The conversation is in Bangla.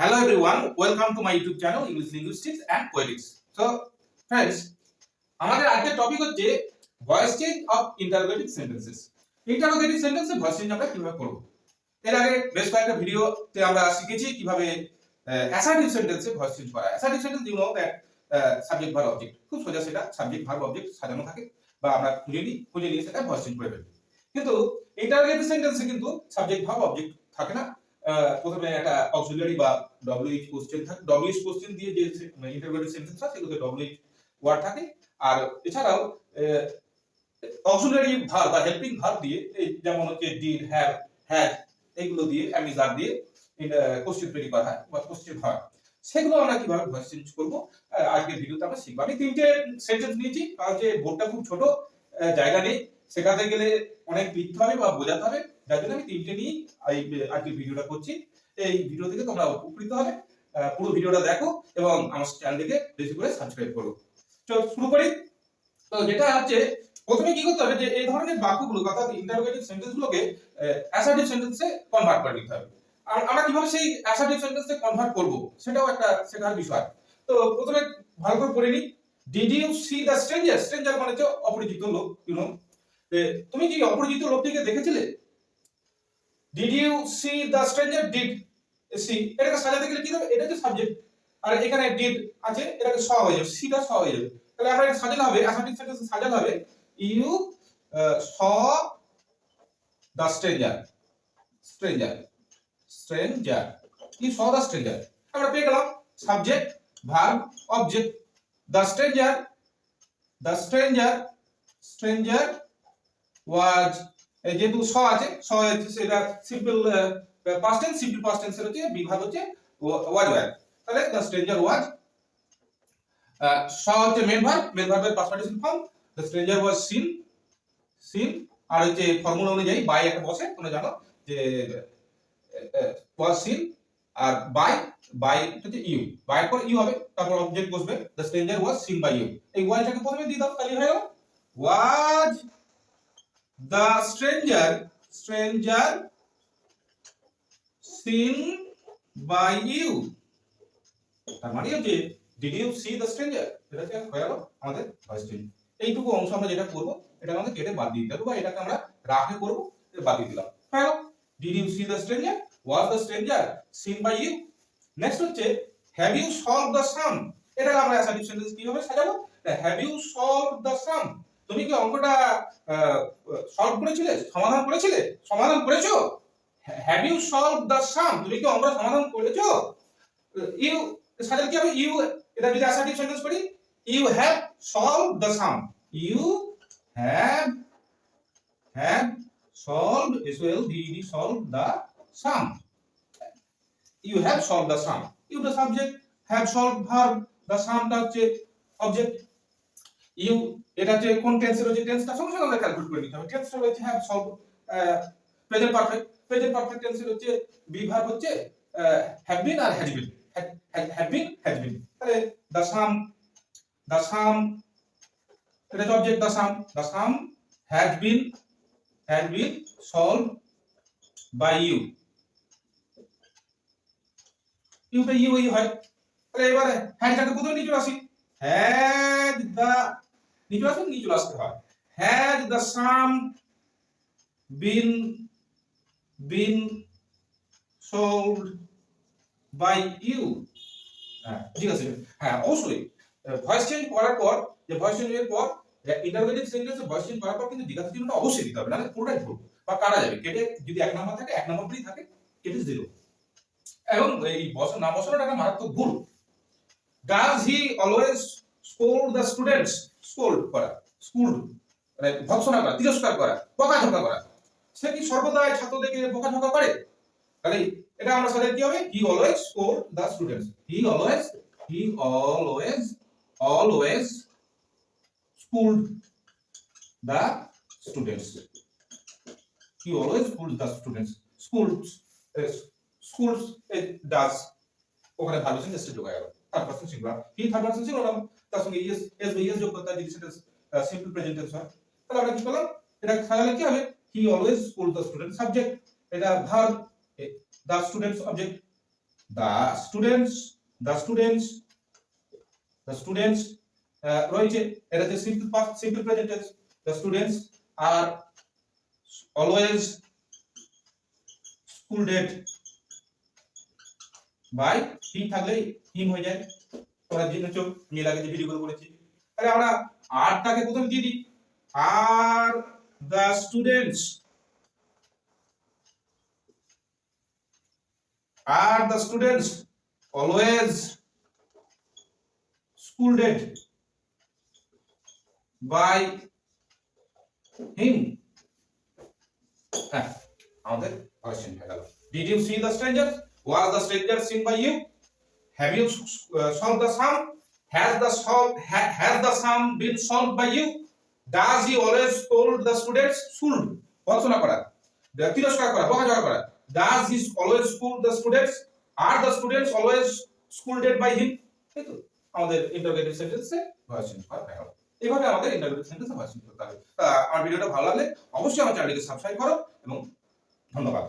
Hello everyone, welcome to my YouTube channel English Linguistics and Poetics. So friends, আমাদের আজকের টপিক হচ্ছে voice change of interrogative sentences interrogative সেন্টেন্সে ভয়েস চেঞ্জ আমরা কীভাবে করব? এর আগে বেশ কয়েকটা ভিডিওতে আমরা শিখেছি কীভাবে অ্যাসার্টিভ সেন্টেন্সে ভয়েস চেঞ্জ করা assertive sentence you know that subject verb object খুব সোজা সেটা সাবজেক্ট ভার্ব অবজেক্ট সাজানো থাকে বা আমরা খুঁজে নিই খুঁজে নিয়ে সেটা ভয়েস চেঞ্জ করে ফেলি। কিন্তু ইন্টারোগেটিভ সেন্টেন্সে কিন্তু সাবজেক্ট ভার্ব অবজেক্ট থাকে না। প্রথমে একটা অক্সিলারি বা ডব্লিউএইচ কোশ্চেন থাকে ডব্লিউএইচ কোশ্চেন দিয়ে যে ইন্টারোগেটিভ সেন্টেন্স হয়, সেগুলোতে ডব্লিউএইচ ওয়ার্ড থাকে। আর এছাড়াও অক্সিলারি ভার্ব বা হেল্পিং ভার্ব দিয়ে যেমন হচ্ছে ডিড হ্যাভ হ্যাজ এইগুলো দিয়ে অ্যামিজার দিয়ে কোশ্চেন তৈরি করা হয় বা কোশ্চেন হয়। সেগুলো আমরা কীভাবে ভয়েস চেঞ্জ করব? আজকের ভিডিওতে আমরা শিখব। আমি তিনটে সেন্টেন্স নিয়েছি কারণ যে বোর্ডটা খুব ছোট জায়গা নেই। শেখাতে গেলে অনেক লিখতে হবে বা বোঝাতে হবে। যার জন্য আমি তিনটে নিয়ে এই আজকে ভিডিওটা করছি। এই ভিডিও থেকে তোমরা উপকৃত হবে। পুরো ভিডিওটা দেখো এবং আমার চ্যানেলটিকে বেশি করে সাবস্ক্রাইব করো। চল, শুরু করি। তো যেটা হচ্ছে প্রথমে কি করতে হবে যে, এই ধরনের বাক্যগুলো, অর্থাৎ ইন্টারোগেটিভ সেন্টেন্স গুলোকে অ্যাসার্টিভ সেন্টেন্সে কনভার্ট করে নিতে হবে। আমরা কীভাবে সেই অ্যাসার্টিভ সেন্টেন্সে কনভার্ট করব, সেটাও একটা শেখার বিষয়। তো প্রথমে ভালো করে পড়ে নিই। Did you see the stranger stranger মানে হচ্ছে অপরিচিত লোক ইউ নো তুমি কি অপরিচিত লোকটিকে দেখেছিলে? Did you see the stranger did see, এটাকে সাজাতে গেলে কি হবে? এটা হচ্ছে সাবজেক্ট আর এখানে ডিড আছে, এটাকে স হয়ে যাবে সিটা স হয়ে যাবে। তাহলে আমরা এটা সাজাতে হবে অ্যাসার্টিভ সেন্টেন্স সাজাতে হবে। You saw, the stranger. Stranger. Stranger. You saw, the stranger? আমরা পেয়ে গেলাম subject verb object the stranger the stranger stranger was যেহেতু স আছে, স সেটা simple past tense simple past টেন্সের হচ্ছে বিভাগ হচ্ছে ওয়াজ ওয়াজ। তাহলে দ্য স্ট্রেঞ্জার ওয়াজ স হচ্ছে মেন ভার্ব মেন ভার্বের past participle form the stranger was seen seen আর হচ্ছে ফর্মুলা অনুযায়ী বাই একটা বসে, তোমরা জানো যে ওয়াজ সিন আর বাই বাই হচ্ছে ইউ বাই পর ইউ হবে, তারপর অবজেক্ট বসবে the stranger was seen by you এই ওয়াজটাকে প্রথমে দিয়ে দাও, তাহলে হয়ে গেল ওয়াজ, the stranger stranger seen by you. তার মানে হচ্ছে did you see the stranger এটা হচ্ছে হয়ে গেল আমাদের চেঞ্জ এইটুকু অংশ আমরা যেটা করব এটা আমাদের কেটে বাদ দিতে হবে বা এটাকে আমরা রাফে করব বাদ দিয়ে দিলাম। হয়ে গেল। Did you see the stranger was the stranger seen by you next হচ্ছে have you solve the sum এটা আমরা অ্যাসার্টিভ সেন্টেন্স কীভাবে সাজাবো? Have you solve the sum তুমি কি অঙ্কটা সলভ করেছিলে? সমাধান করেছিলে? সমাধান করেছ? Have you solve the sum তুমি কি অঙ্কটা সমাধান করেছ? ইউ সাজাল কি হবে? ইউ এটা যদি অ্যাসার্টিভ সেন্টেন্স করি you have solve the sum you have have solve S well D D solve the sum you have solve the sum you the subject have solve verb the সামটা হচ্ছে অবজেক্ট ইউ এটা হচ্ছে কোন টেন্সের হচ্ছে টেন্সটা সঙ্গে সঙ্গে আমরা ক্যালকুলেট করে নিতে হবে। টেন্সটা হচ্ছে have solve present perfect present perfect টেন্সের হচ্ছে বি ভার্ব হচ্ছে have been R has been have been has been তাহলে দ্য সাম এটা হচ্ছে object the sum has been has been solve by you Yuta you you হয়। তাহলে এবারে হ্যাজটাকে প্রথমে নিচে আসি। হ্যাজ দ্য নিচে আসুন, নিচে আসতে হয়। Has the sum been been sold by you হ্যাঁ ঠিক আছে। হ্যাঁ অবশ্যই। ভয়েস চেঞ্জ করার পর, যে ভয়েস চেঞ্জের পর ইন্টারভেটিভ সেন্টেন্সে ভয়েস চেঞ্জ করার পর কিন্তু জিজ্ঞাসা চিহ্নটা অবশ্যই দিতে হবে, নাহলে পুরোটাই ভুল। বা কাটা যাবে। কেটে যদি এক নম্বর থাকে, এক নম্বরই থাকে, কেটে জিরো এবং এই বসা, না বসানোটা একটা মারাত্মক ভুল। Does he always scold the students scold করা। স্কুল মানে ভৎসনা করা, তিরস্কার করা, বকাঝকা করা। সে কি সর্বদাই ছাত্রদেরকে বকাঝকা করে? তাহলে এটা আমরা সাথে কি হবে? He always score the students he always he always always schooled the students he always schooled the students schools schools does ওখানে ভালো সেন্টেন্সে যোগ হয়ে গেল। Third person singular he third person singular তার সঙ্গে ইয়েস এস বা ইয়েস যোগ করতে যদি সেটা সিম্পল প্রেজেন্ট টেন্স হয়। তাহলে আমরা কি করলাম? এটা সাজালে কি হবে? He always school the student subject এটা verb the students object the students the students the students uh, রয়েছে। এটাতে simple past simple present tense the students are always scolded by he থাকলে হিম হয়ে যায়। তোমরা জেনেছো মেয়ের আগে যে ভিডিওগুলো করেছি। তাহলে আমরা আরটাকে প্রথমে দিয়ে দিই। Are the students are the students always scolded by him হ্যাঁ আমাদের কোশ্চেন হয়ে গেল did you see the stranger was the stranger seen by you have you uh, solved the sum has the solve ha, has the sum been solved does he always scold the students scold পড়াশোনা করা, তিরস্কার করা বকাঝকা করা? Does he always scold the students? Are the students always scolded by him? এই তো আমাদের ইন্টারোগেটিভ সেন্টেন্সে ভয়েস চেঞ্জ করা হয়ে গেল এইভাবে আমাদের ইন্টারোগেটিভ সেন্টেন্সে চেঞ্জ করতে হবে। আমার ভিডিওটা ভালো লাগলে অবশ্যই আমার চ্যানেলটিকে সাবস্ক্রাইব করো এবং ধন্যবাদ।